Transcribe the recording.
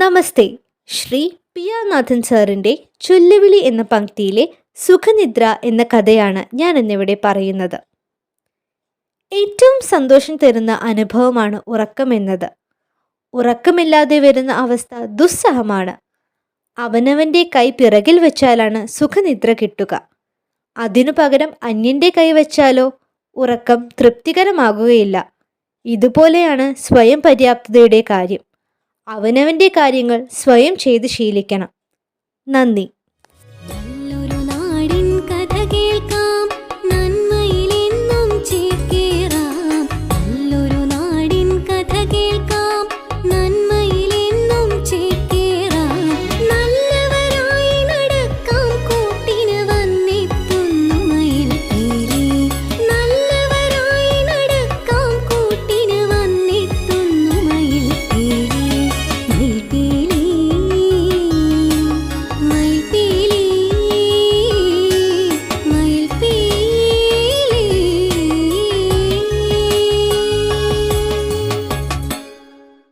നമസ്തേ. ശ്രീ പിയാനാഥൻ സാറിന്റെ ചൊല്ലുവിളി എന്ന പങ്ക്തിയിലെ സുഖനിദ്ര എന്ന കഥയാണ് ഞാൻ ഇന്നിവിടെ പറയുന്നത്. ഏറ്റവും സന്തോഷം തരുന്ന അനുഭവമാണ് ഉറക്കമെന്നത്. ഉറക്കമില്ലാതെ വരുന്ന അവസ്ഥ ദുസ്സഹമാണ്. അവനവന്റെ കൈ പിറകിൽ വെച്ചാലാണ് സുഖനിദ്ര കിട്ടുക. അതിനു പകരം അന്യന്റെ കൈ വെച്ചാലോ ഉറക്കം തൃപ്തികരമാകുകയില്ല. ഇതുപോലെയാണ് സ്വയം പര്യാപ്തതയുടെ കാര്യം. അവനവന്റെ കാര്യങ്ങൾ സ്വയം ചെയ്ത് ശീലിക്കണം. നന്ദി.